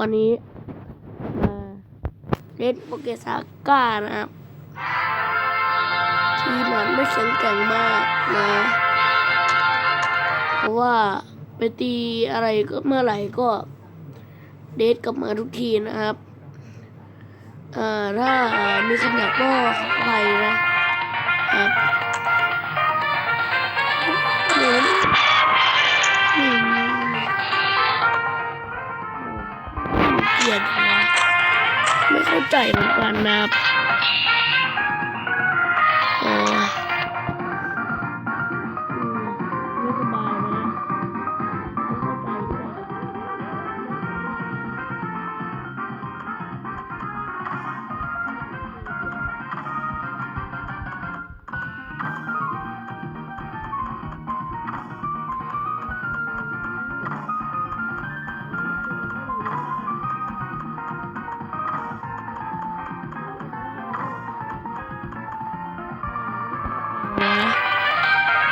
วันนี้เล่นโปเกซาก้านะครับ ทีมมันไม่แข็งแกร่งมากนะ เพราะว่าไปตีอะไรก็เมื่อไหร่ก็เดทกลับมาทุกทีนะครับเออถ้ามีคำอยากก็ขออภัยนะครับ ใจเหมือนกันนะครับ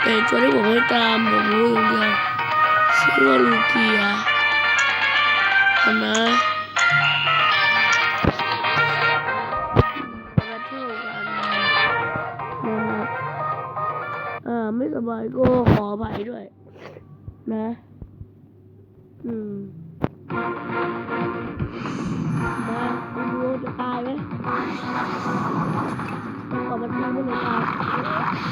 แต่ตัวที่ผมให้ตามผมรู้อย่างเดียวชื่อว่าลูเกียนะมาเที่ยวกันนะอ่าไม่สบายก็ขออภัยด้วย นะ อืมมาดูจะตายไหมก่อนมันตายไม่เลยตาย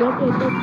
รถเอกตัวเ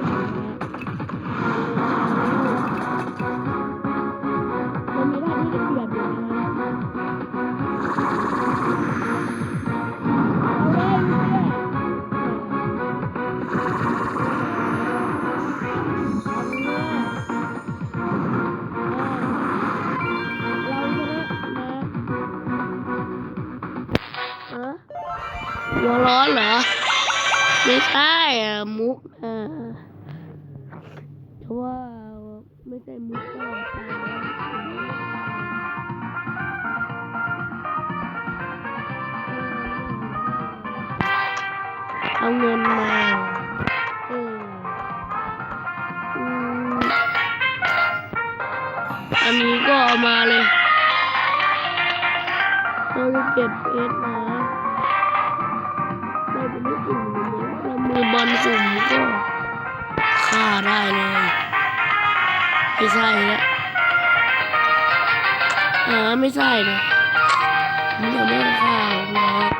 ม่ใช่อะมุกอ่าเพราะว่าไม่ใช่มุกก็ตายแล้วเอาเงินมาเอออันนี้ก็เอามาเลยเราจะเก็บเอสนะเรา มือบอลสุ่มก็ฆ่าได้เลยไม่ใช่แล้วอ่าไม่ใช่นะมันจะไม่ฆ่าหรอก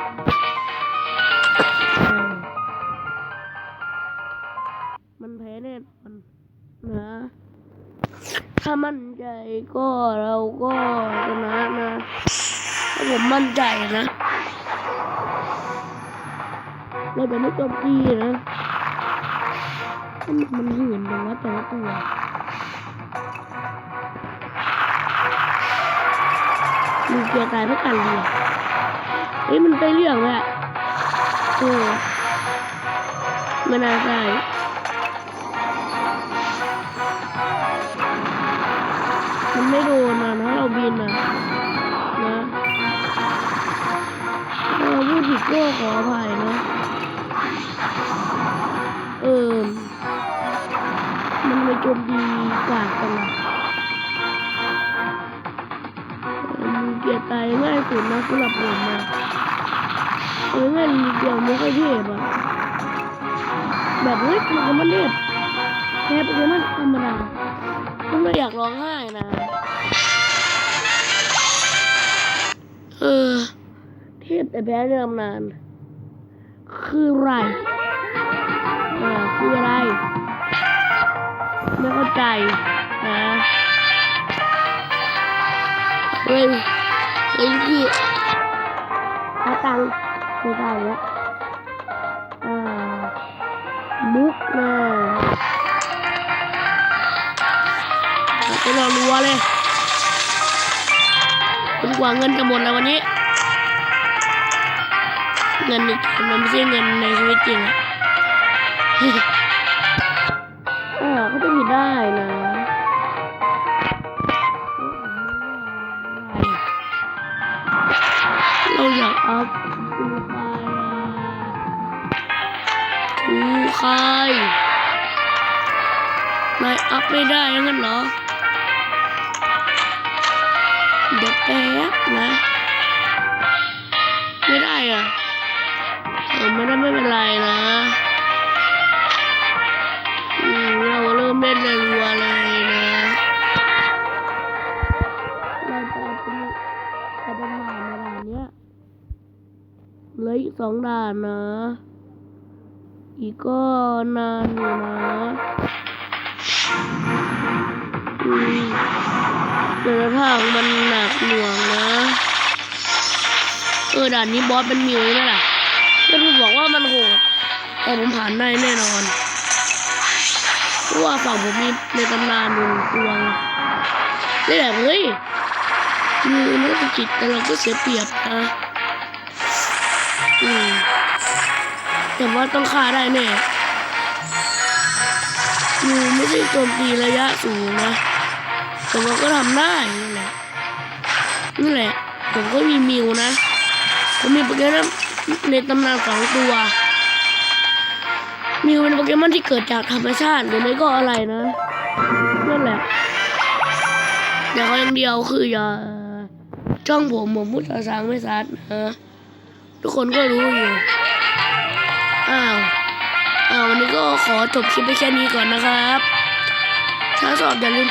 อ่ามันแพ้แน่นอนนะถ้ามั่นใจก็เราก็ชนะนะถ้าผมมั่นใจนะ เราจะไม่โจมตีนะมันมันหื่นแต่ว่าแต่ละตัวมีเกียร์ตายเพื่อการเรียเฮ้ยมันไปเรื่องเลยอะเออม่น่าใช่มันไม่โดนนะนะเราบินนะนะถ้าเราพูดผิดก็ขออภัยนะ มันมาโจมตีปากกันนะมีเกียร์ตายง่ายสุดนะสำหรับผมนะเออง่ายมีเดียวไม่ค่อยเทพอะแบบเฮ้ยโปเกมันเทพแค่โปเนมันธรรมดาผมไม่อยากร้องไห้นะเออเทพแต่แพ้เรื่องนาน คืออะไร เออคืออะไร ไม่เข้าใจนะเฮ้ยเฮ้ยพี่หาตังค์ไม่ได้แล้วอ่ามุกนะไปรอรัวเลยจนกว่าเงินจะหมดแล้ววันนี้ เงินในเกมมันไม่ใช่เงินในชีวิตจริงอะ ไม่ได้งั้นเหรอ เดี๋ยวแป๊บนะ ไม่ได้อะเออไม่ได้ไม่เป็นไรนะอืมเราเริ่มเล่นเรัวๆเลยนะเราจะเอาเป็นจะเป็นด่านในด่านเนี้ยเหลืออีกสองด่านนะ อีกก็นานอยู่นะ อืมเดินทางมันหนักหน่วงนะ เออด่านนี้บอสเป็นมิวใช่ไหมล่ะก็ถูบอกว่ามันโหดแต่ผมผ่านได้แน่นอนเพราะว่าฝั่งผมมีในตำนานอยู่งตัวไงได้แบบเฮ้ยมือมักจิตแต่เราก็เสียเปรียบนะอืมแต่ว่าต้องฆ่าได้แน่มือไม่ได้โจมตีระยะสูงนะ แต่ว่าก็ทำได้นั่แหละนั่แหละ ผมก็มีมิวนะ ผมมีโปเกมอนในตำนานสองตัว มิวเป็นโปเกมอนที่เกิดจากธรรมชาติหรือไม่ก็อะไรนะนั่นแหละแต่เขาอย่างเดียวคืออย่าจ้องผมผมพูดภาษาไม่ชัดนะทุกคนก็รู้อยู่ อ้าว อ้าววันนี้ก็ขอจบคลิปไปแค่นี้ก่อนนะครับ ถ้าชอบอย่าลืม